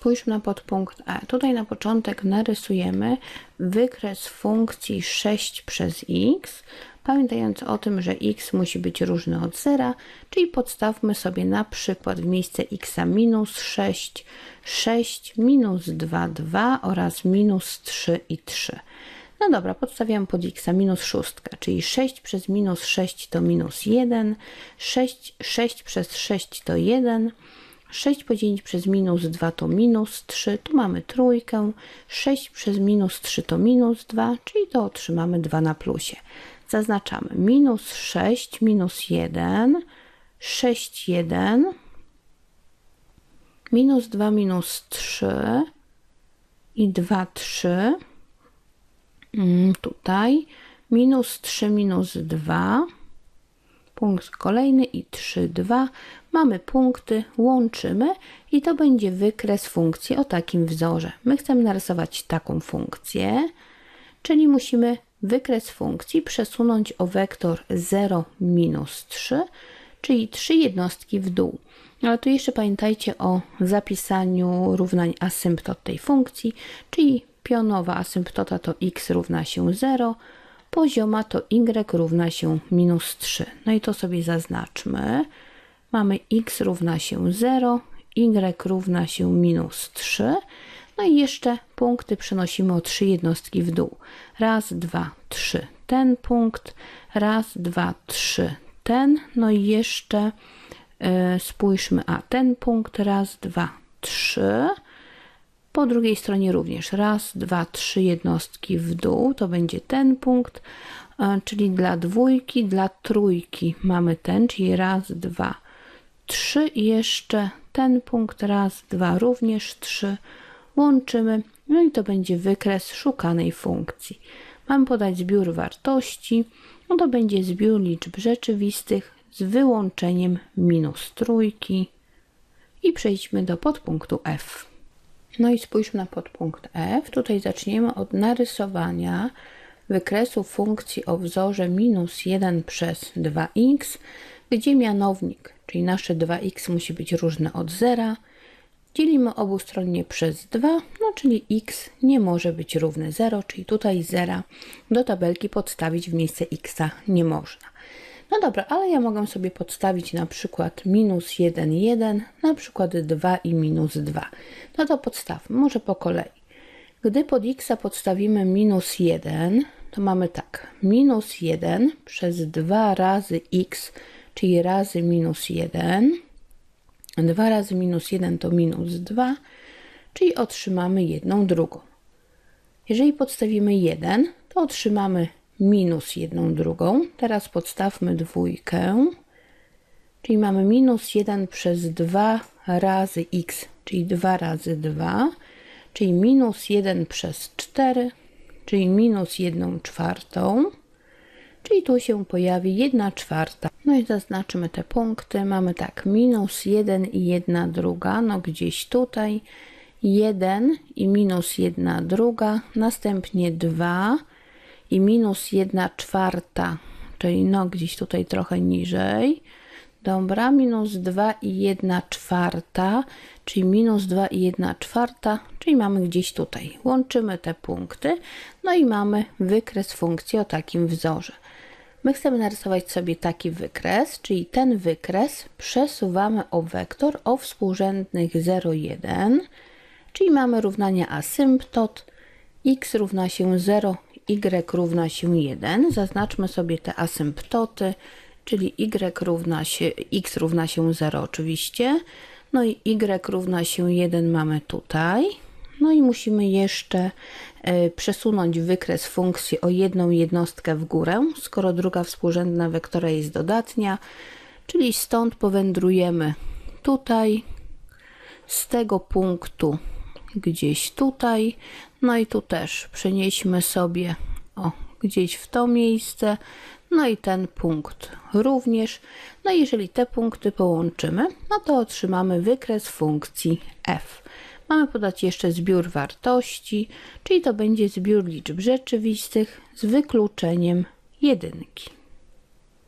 spójrzmy na podpunkt E. Tutaj na początek narysujemy wykres funkcji 6 przez x, pamiętając o tym, że x musi być różny od zera, czyli podstawmy sobie na przykład w miejsce x minus 6, 6 minus 2, 2 oraz minus 3 i 3. No dobra, podstawiam pod x minus 6, czyli 6 przez minus 6 to minus 1, 6, 6 przez 6 to 1, 6 podzielić przez minus 2 to minus 3, tu mamy trójkę, 6 przez minus 3 to minus 2, czyli to otrzymamy 2 na plusie. Zaznaczamy minus 6, minus 1, 6, 1, minus 2, minus 3 i 2, 3, Mm, tutaj minus 3 minus 2 punkt kolejny i 3 2 mamy punkty łączymy i to będzie wykres funkcji o takim wzorze. My chcemy narysować taką funkcję czyli musimy wykres funkcji przesunąć o wektor 0 minus 3 czyli 3 jednostki w dół. Ale tu jeszcze pamiętajcie o zapisaniu równań asymptot tej funkcji, czyli pionowa asymptota to x równa się 0, pozioma to y równa się minus 3. No i to sobie zaznaczmy. Mamy x równa się 0, y równa się minus 3. No i jeszcze punkty przenosimy o 3 jednostki w dół. Raz, dwa, trzy. Ten punkt. Raz, dwa, trzy. Ten. No i jeszcze yy, spójrzmy. A ten punkt. Raz, dwa, trzy. Po drugiej stronie również raz, dwa, trzy jednostki w dół, to będzie ten punkt, e, czyli dla dwójki, dla trójki mamy ten, czyli raz, dwa, trzy. I jeszcze ten punkt, raz, dwa, również trzy, łączymy, no i to będzie wykres szukanej funkcji. Mam podać zbiór wartości, no to będzie zbiór liczb rzeczywistych z wyłączeniem minus trójki. I przejdźmy do podpunktu F. No i spójrzmy na podpunkt F. Tutaj zaczniemy od narysowania wykresu funkcji o wzorze minus 1 przez 2x, gdzie mianownik, czyli nasze 2x musi być różny od zera. Dzielimy obustronnie przez 2, no czyli x nie może być równy 0, czyli tutaj zera do tabelki podstawić w miejsce x nie można. No dobra, ale ja mogę sobie podstawić na przykład minus 1, 1, na przykład 2 i minus 2. No to podstawmy, może po kolei. Gdy pod x podstawimy minus 1, to mamy tak, minus 1 przez 2 razy x, czyli razy minus 1. 2 razy minus 1 to minus 2, czyli otrzymamy jedną drugą. Jeżeli podstawimy 1, to otrzymamy minus jedną drugą. Teraz podstawmy dwójkę, czyli mamy minus 1 przez 2 razy x, czyli 2 razy 2, czyli minus 1 przez 4, czyli minus 1 czwartą, czyli tu się pojawi 1 czwarta. No i zaznaczymy te punkty. Mamy tak, minus 1 i 1 druga, no gdzieś tutaj, 1 i minus 1 druga, następnie 2, i minus 1 czwarta, czyli no gdzieś tutaj trochę niżej. Dobra, minus 2 i 1 czwarta, czyli minus 2 i 1 czwarta, czyli mamy gdzieś tutaj. Łączymy te punkty, no i mamy wykres funkcji o takim wzorze. My chcemy narysować sobie taki wykres, czyli ten wykres przesuwamy o wektor o współrzędnych 0, 1, czyli mamy równanie asymptot, x równa się 0 y równa się 1. Zaznaczmy sobie te asymptoty, czyli y równa się, x równa się 0 oczywiście. No i y równa się 1 mamy tutaj. No i musimy jeszcze y, przesunąć wykres funkcji o jedną jednostkę w górę, skoro druga współrzędna wektora jest dodatnia, czyli stąd powędrujemy tutaj, z tego punktu gdzieś tutaj, no i tu też przenieśmy sobie o, gdzieś w to miejsce, no i ten punkt również. No i jeżeli te punkty połączymy, no to otrzymamy wykres funkcji f. Mamy podać jeszcze zbiór wartości, czyli to będzie zbiór liczb rzeczywistych z wykluczeniem jedynki.